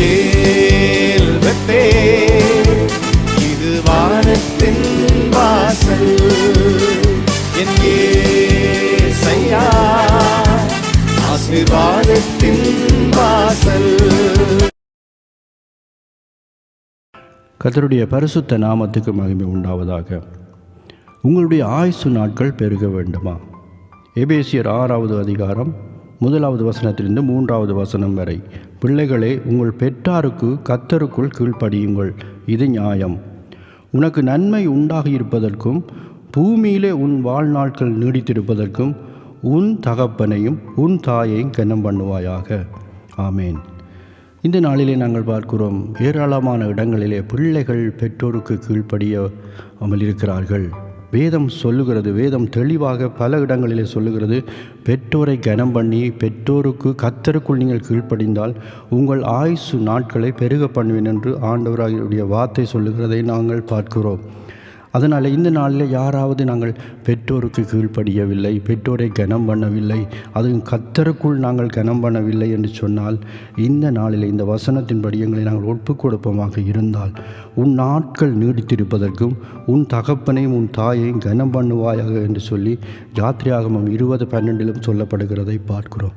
கதருடைய இது வானத்தின் வாசல். என் ஏசையா. ஆசீர்வாதத்தின் வாசல். பரிசுத்த நாமத்துக்கு மகிமை உண்டாவதாக. உங்களுடைய ஆயுசு நாட்கள் பெருக வேண்டுமா? எபேசியர் ஆறாவது அதிகாரம் முதலாவது வசனத்திலிருந்து மூன்றாவது வசனம் வரை. பிள்ளைகளே உங்கள் பெற்றாருக்கு கத்தருக்குள் கீழ்ப்படியுங்கள். இது நியாயம். உனக்கு நன்மை உண்டாகி இருப்பதற்கும் பூமியிலே உன் வாழ்நாட்கள் நீடித்திருப்பதற்கும் உன் தகப்பனையும் உன் தாயையும் கனம் பண்ணுவாயாக. ஆமேன். இந்த நாளிலே நாங்கள் பார்க்கிறோம் ஏராளமான இடங்களிலே பிள்ளைகள் பெற்றோருக்கு கீழ்ப்படிய அமலிருக்கிறார்கள் வேதம் சொல்லுகிறது வேதம் தெளிவாக பல இடங்களிலே சொல்லுகிறது பெற்றோரை கனம் பண்ணி பெற்றோருக்கு கத்தருக்குள் நீங்கள் கீழ்ப்படிந்தால் உங்கள் ஆயுசு நாட்களை பெருக பண்ணுவேன் என்று ஆண்டவராகிய வார்த்தை சொல்லுகிறதை நாங்கள் பார்க்கிறோம். அதனால் இந்த நாளில் யாராவது நாங்கள் பெற்றோருக்கு கீழ்ப்படியவில்லை பெற்றோரை கனம் பண்ணவில்லை அதுவும் கத்தருக்குள் நாங்கள் கனம் பண்ணவில்லை என்று சொன்னால் இந்த நாளில் இந்த வசனத்தின்படி எங்களை நாங்கள் ஒப்புக் கொடுப்பமாக இருந்தால் உன் நாட்கள் நீடித்திருப்பதற்கும் உன் தகப்பனையும் உன் தாயையும் கனம் பண்ணுவாயாக என்று சொல்லி யாத்திரையாகமம் இருபது பன்னெண்டிலும் சொல்லப்படுகிறதை பார்க்கிறோம்.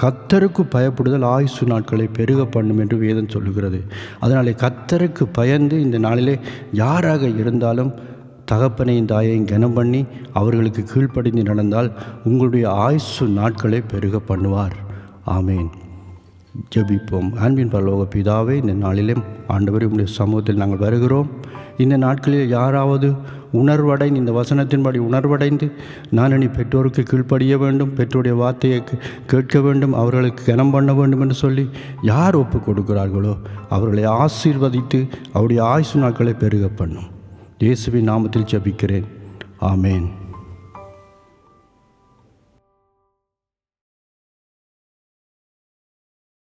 கத்தருக்கு பயப்படுதல் ஆயுசு நாட்களை பெருக பண்ணும் என்று வேதம் சொல்லுகிறது. அதனாலே கத்தருக்கு பயந்து இந்த நாளிலே யாராக இருந்தாலும் தகப்பனையும் தாயையும் கனம் பண்ணி அவர்களுக்கு கீழ்ப்படிந்து நடந்தால் உங்களுடைய ஆயுசு நாட்களை பெருக பண்ணுவார். ஆமேன். ஜெபிப்போம். அன்பின் பரலோக பிதாவே இந்த நாளிலும் ஆண்டவர் உங்களுடைய சமூகத்தில் நாங்கள் வருகிறோம். இந்த நாட்களில் யாராவது உணர்வடைந்து இந்த வசனத்தின்படி உணர்வடைந்து நான் இனி பெற்றோருக்கு கீழ்ப்படிய வேண்டும் பெற்றோருடைய வார்த்தையை கேட்க வேண்டும் அவர்களுக்கு கனம் பண்ண வேண்டும் என்று சொல்லி யார் ஒப்பு கொடுக்கிறார்களோ அவர்களை ஆசீர்வதித்து அவருடைய ஆயுசு நாட்களை பெருக பண்ணும். இயேசுவின் நாமத்தில் ஜபிக்கிறேன். ஆமேன்.